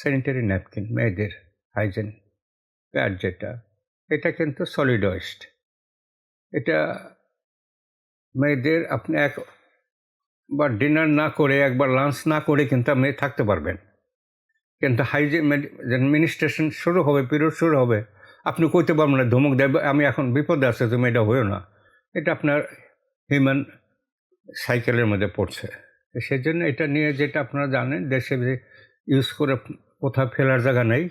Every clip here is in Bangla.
স্যানিটারি ন্যাপকিন মেয়েদের হাইজেন প্যাড যেটা এটা কিন্তু সলিড ওয়েস্ট এটা মেয়েদের আপনি একবার ডিনার না করে, একবার লাঞ্চ না করে কিন্তু মেয়ে থাকতে পারবেন। কিন্তু হাইজেন অ্যাডমিনিস্ট্রেশন শুরু হবে পিরিয়ড শুরু হবে। আপনি কইতে পারবেন না, ধমক দেবে, আমি এখন বিপদে আছে, তুমি এটা হয়েও না। এটা আপনার হিউম্যান সাইকেলের মধ্যে পড়ছে। সেই জন্য এটা নিয়ে যেটা আপনারা জানেন, দেশে ইউজ করে কোথাও ফেলার জায়গা নেই।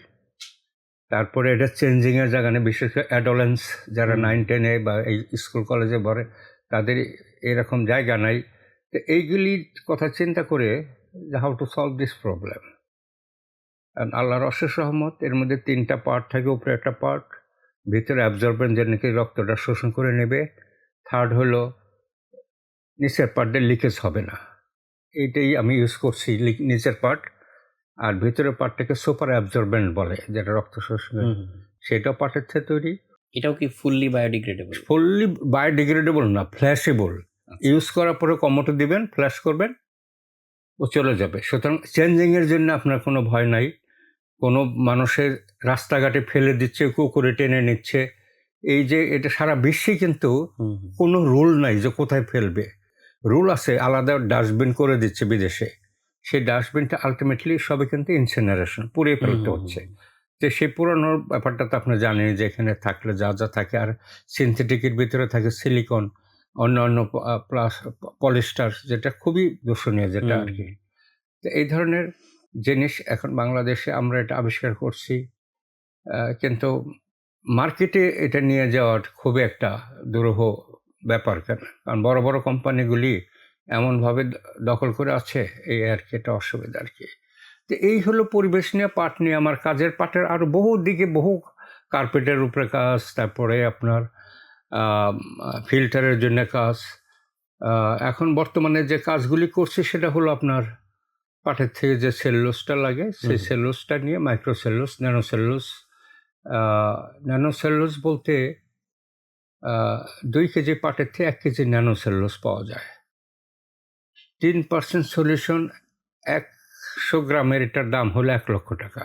তারপরে এটা চেঞ্জিংয়ের জায়গা নেই বিশেষ করে অ্যাডোলেন্স যারা নাইন টেনে বা এই স্কুল কলেজে পড়ে তাদের এরকম জায়গা নাই। তো এইগুলির কথা চিন্তা করে how to solve this problem আল্লাহর অশেষ রহমত এর মধ্যে তিনটা পার্ট থাকে উপরে একটা পার্ট ভিতরে অ্যাবজর্বেন্ট যে নাকি রক্তটা শোষণ করে নেবে। থার্ড হলো নিচের পার্টে লিকেজ হবে না। এইটাই আমি ইউজ করছি নিচের পার্ট আর ভিতরের পার্টটাকে সুপার অ্যাবজর্বেন্ট বলে যেটা রক্ত শোষণ সেটাও পার্টের থেকে তৈরি। এটাও কি ফুললি বায়োডিগ্রেডেবল? ফুললি বায়োডিগ্রেডেবল না ফ্ল্যাশেবল। ইউজ করার পরে কমোটো দিবেন ফ্ল্যাশ করবেন ও চলে যাবে। সুতরাং চেঞ্জিংয়ের জন্য আপনার কোনো ভয় নাই। কোনো মানুষের রাস্তাঘাটে ফেলে দিচ্ছে কুকুরে টেনে নিচ্ছে। এই যে এটা সারা বিশ্বে কিন্তু কোনো রুল নাই যে কোথায় ফেলবে। রুল আছে আলাদা ডাস্টবিন করে দিচ্ছে বিদেশে। সেই ডাস্টবিনটা আলটিমেটলি সবে কিন্তু ইনসিনারেশন পুড়িয়ে ফেলতে হচ্ছে। যে সেই পুরানোর ব্যাপারটা তো আপনি জানেন যে এখানে থাকলে যা যা থাকে আর সিনথেটিকের ভিতরে থাকে সিলিকন অন্য অন্য প্লাস পলিস্টার যেটা খুবই দূষণীয় যেটা আর কি তো এই ধরনের জিনিস এখন বাংলাদেশে আমরা এটা আবিষ্কার করছি কিন্তু মার্কেটে এটা নিয়ে যাওয়ার খুবই একটা দুরূহ ব্যাপার কেন? কারণ বড় বড় কোম্পানিগুলি এমনভাবে দখল করে আছে এই আর কি এটা অসুবিধা আর কি। তো এই হলো পরিবেশ নিয়ে পাট নিয়ে। আমার কাজের পাটের আরও বহু দিকে বহু কার্পেটের উপরে কাজ তারপরে আপনার ফিল্টারের জন্য কাজ। এখন বর্তমানে যে কাজগুলি করছি সেটা হলো আপনার পাটের থেকে যে সেলুলোসটা লাগে সেই। সেলুলোসটা নিয়ে micro cellulose nano cellulose nano cellulose বলতে দুই কেজি পাটের থেকে এক কেজি ন্যানো সেলুলোস পাওয়া যায়। তিন পার্সেন্ট সলিউশন একশো গ্রামের এটার দাম হলো এক লক্ষ টাকা।